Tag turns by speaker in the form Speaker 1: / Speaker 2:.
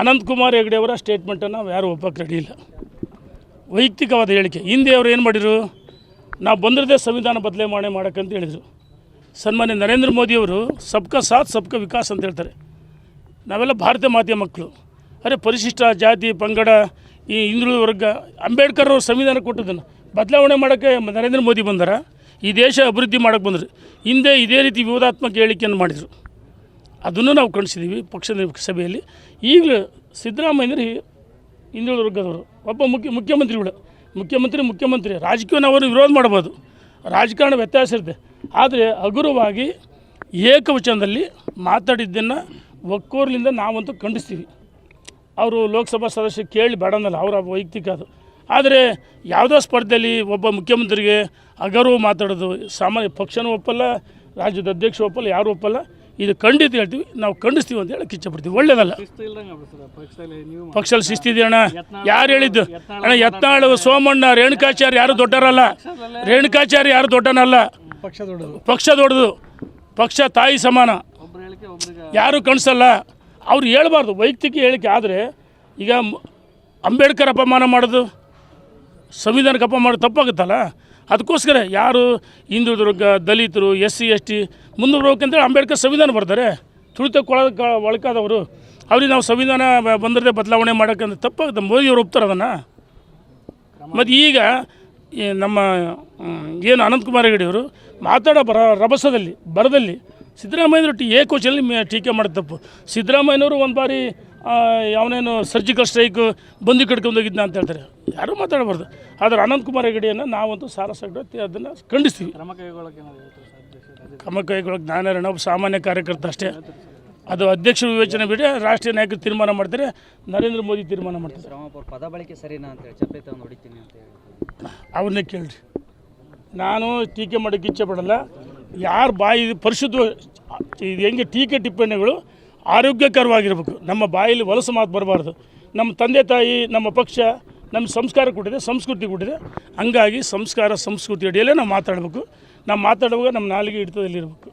Speaker 1: ಅನಂತಕುಮಾರ್ ಹೆಗಡೆ ಅವರ ಸ್ಟೇಟ್ಮೆಂಟನ್ನು ನಾವು ಯಾರು ಒಪ್ಪಕ್ಕೆ ರೆಡಿ ಇಲ್ಲ ವೈಯಕ್ತಿಕವಾದ ಹೇಳಿಕೆ. ಹಿಂದೆ ಅವರು ಏನು ಮಾಡಿದರು? ನಾವು ಬಂದಿರದೆ ಸಂವಿಧಾನ ಬದಲಾವಣೆ ಮಾಡೋಕ್ಕಂತ ಹೇಳಿದರು. ಸನ್ಮಾನ್ಯ ನರೇಂದ್ರ ಮೋದಿಯವರು ಸಬ್ಕಾ ಸಾಥ್, ಸಬ್ಕ ವಿಕಾಸ್ ಅಂತ ಹೇಳ್ತಾರೆ. ನಾವೆಲ್ಲ ಭಾರತೀಯ ಮಾತೆಯ ಮಕ್ಕಳು. ಅರೆ ಪರಿಶಿಷ್ಟ ಜಾತಿ, ಪಂಗಡ, ಈ ಹಿಂದುಳಿದ ವರ್ಗ, ಅಂಬೇಡ್ಕರ್ ಅವರು ಸಂವಿಧಾನ ಕೊಟ್ಟಿದ್ದನ್ನು ಬದಲಾವಣೆ ಮಾಡೋಕ್ಕೆ ನರೇಂದ್ರ ಮೋದಿ ಬಂದಾರ. ಈ ದೇಶ ಅಭಿವೃದ್ಧಿ ಮಾಡೋಕ್ಕೆ ಬಂದರು. ಹಿಂದೆ ಇದೇ ರೀತಿ ವಿವಾದಾತ್ಮಕ ಹೇಳಿಕೆಯನ್ನು ಮಾಡಿದರು. ಅದನ್ನು ನಾವು ಕಾಣಿಸಿದ್ದೀವಿ ಪಕ್ಷದ ಸಭೆಯಲ್ಲಿ. ಈಗಲೂ ಸಿದ್ದರಾಮಯ್ಯರು ಹಿಂದುಳಿದ ವರ್ಗದವರು, ಒಬ್ಬ ಮುಖ್ಯ ಮುಖ್ಯಮಂತ್ರಿಗಳು ಮುಖ್ಯಮಂತ್ರಿ ಮುಖ್ಯಮಂತ್ರಿ ರಾಜಕೀಯ ನಾವು ವಿರೋಧ ಮಾಡ್ಬೋದು ರಾಜಕಾರಣ ವ್ಯತ್ಯಾಸ ಇರುತ್ತೆ. ಆದರೆ ಹಗುರವಾಗಿ ಏಕವಚನದಲ್ಲಿ ಮಾತಾಡಿದ್ದನ್ನು ಒಕ್ಕೋರ್ಲಿಂದ ನಾವಂತೂ ಖಂಡಿಸ್ತೀವಿ. ಅವರು ಲೋಕಸಭಾ ಸದಸ್ಯ ಕೇಳಿ ಬೇಡನಲ್ಲ ಅವರ ವೈಯಕ್ತಿಕ ಅದು. ಆದರೆ ಯಾವುದೋ ಸ್ಪರ್ಧೆಯಲ್ಲಿ ಒಬ್ಬ ಮುಖ್ಯಮಂತ್ರಿಗೆ ಅಗೌರವ ಮಾತಾಡೋದು ಸಾಮಾನ್ಯ ಪಕ್ಷನೂ ಒಪ್ಪಲ್ಲ, ರಾಜ್ಯದ ಅಧ್ಯಕ್ಷ ಒಪ್ಪಲ್ಲ, ಯಾರು ಒಪ್ಪಲ್ಲ. ಇದು ಖಂಡಿತ ಹೇಳ್ತೀವಿ, ನಾವು ಖಂಡಿಸ್ತೀವಿ ಅಂತ ಕಿಚ್ಚ ಪಡ್ತೀವಿ ಒಳ್ಳೇದಲ್ಲ.
Speaker 2: ಪಕ್ಷದಲ್ಲಿ
Speaker 1: ಶಿಸ್ತಿದೆ ಅಣ್ಣ ಯಾರು ಹೇಳಿದ್ದು? ಅಣ್ಣ, ಯತ್ನಾಳು, ಸೋಮಣ್ಣ, ರೇಣುಕಾಚಾರ್ಯ ಯಾರು ದೊಡ್ಡರಲ್ಲ? ರೇಣುಕಾಚಾರ್ಯ ಯಾರು ದೊಡ್ಡನಲ್ಲ?
Speaker 2: ಪಕ್ಷ ದೊಡ್ಡದು
Speaker 1: ಪಕ್ಷ ದೊಡ್ಡದು. ಪಕ್ಷ ತಾಯಿ ಸಮಾನ. ಯಾರು ಕಣಿಸಲ್ಲ? ಅವ್ರು ಹೇಳ್ಬಾರ್ದು. ವೈಯಕ್ತಿಕ ಹೇಳಿಕೆ ಆದರೆ ಈಗ ಅಂಬೇಡ್ಕರ್ ಅಪಮಾನ ಮಾಡೋದು ಸಂವಿಧಾನಕ್ಕೆ ಅಪ್ಪ ಮಾಡೋದು ತಪ್ಪಾಗುತ್ತಲ್ಲ? ಅದಕ್ಕೋಸ್ಕರ ಯಾರು ಹಿಂದುಳಿದ ವರ್ಗ ದಲಿತರು S C S T Ambedkar ಸಂವಿಧಾನ ಬರ್ತಾರೆ. ತುಳಿತ ಒಳಗ ಒಳಕಾದವರು ಅವ್ರಿಗೆ ನಾವು ಸಂವಿಧಾನ ಬಂದಿರದೆ ಬದಲಾವಣೆ ಮಾಡೋಕ್ಕಂತ ತಪ್ಪಾಗುತ್ತೆ. ಮೋದಿಯವರು ಒಪ್ತಾರೆ ಅದನ್ನು. ಮತ್ತು ಈಗ ನಮ್ಮ ಏನು ಅನಂತಕುಮಾರ್ ಹೆಗಡೆಯವರು ಮಾತಾಡೋ ಬರ ರಭಸದಲ್ಲಿ, ಬರದಲ್ಲಿ ಸಿದ್ದರಾಮಯ್ಯನವರು ಟಿ ಏಕವಚನಲ್ಲಿ ಮೇ- ಟೀಕೆ ಮಾಡೋದು ತಪ್ಪು. ಸಿದ್ದರಾಮಯ್ಯನವರು ಒಂದು ಬಾರಿ ಅವನೇನು ಸರ್ಜಿಕಲ್ ಸ್ಟ್ರೈಕ್ ಬಂದು ಕಟ್ಕೊಂಡೋಗಿದ್ನ ಅಂತ ಹೇಳ್ತಾರೆ. ಯಾರೂ ಮಾತಾಡಬಾರ್ದು. ಆದರೆ ಅನಂತಕುಮಾರ್ ಹೆಗಡೆಯನ್ನು ನಾವಂತೂ ಸಾಲ ಸಗಡೆ ಅದನ್ನು ಖಂಡಿಸ್ತೀವಿ.
Speaker 2: ಕ್ರಮ ಕೈಗೊಳ್ಳಕ್ಕೆ
Speaker 1: ಕೈಗೊಳ್ಳೋಕೆ ಜ್ಞಾನರಣ ಒಬ್ಬ ಸಾಮಾನ್ಯ ಕಾರ್ಯಕರ್ತ ಅಷ್ಟೇ. ಅದು ಅಧ್ಯಕ್ಷರ ವಿವೇಚನೆ ಬಿಡಿ ರಾಷ್ಟ್ರೀಯ ನಾಯಕರು ತೀರ್ಮಾನ ಮಾಡ್ತಾರೆ ನರೇಂದ್ರ ಮೋದಿ ತೀರ್ಮಾನ ಮಾಡ್ತಾರೆ.
Speaker 3: ಪದ ಬಳಕೆ ಸರಿನಾ ತಗೊಂಡು ಹೊಡಿತೀನಿ ಅಂತ ಹೇಳಿ.
Speaker 1: ಅವ್ರನ್ನೇ ಕೇಳ್ರಿ. ನಾನು ಟೀಕೆ ಮಾಡೋಕ್ಕೆ ಇಚ್ಛೆ ಪಡಲ್ಲ. ಯಾರು ಬಾಯಿ ಪರಿಶುದ್ಧ ಇದು ಹೆಂಗೆ ಟೀಕೆ ಟಿಪ್ಪಣಿಗಳು ಆರೋಗ್ಯಕರವಾಗಿರ್ಬೇಕು. ನಮ್ಮ ಬಾಯಲ್ಲಿ ವಲಸು ಮಾತು ಬರಬಾರ್ದು. ನಮ್ಮ ತಂದೆ ತಾಯಿ, ನಮ್ಮ ಪಕ್ಷ, ನಮ್ಮ ಸಂಸ್ಕಾರ ಕೊಟ್ಟಿದೆ, ಸಂಸ್ಕೃತಿ ಕೊಟ್ಟಿದೆ. ಹಂಗಾಗಿ ಸಂಸ್ಕಾರ, ಸಂಸ್ಕೃತಿ ಅಡಿಯಲ್ಲೇ ನಾವು ಮಾತಾಡಬೇಕು. ನಾವು ಮಾತಾಡುವಾಗ ನಮ್ಮ ನಾಲಿಗೆ ಹಿಡಿತದಲ್ಲಿರಬೇಕು.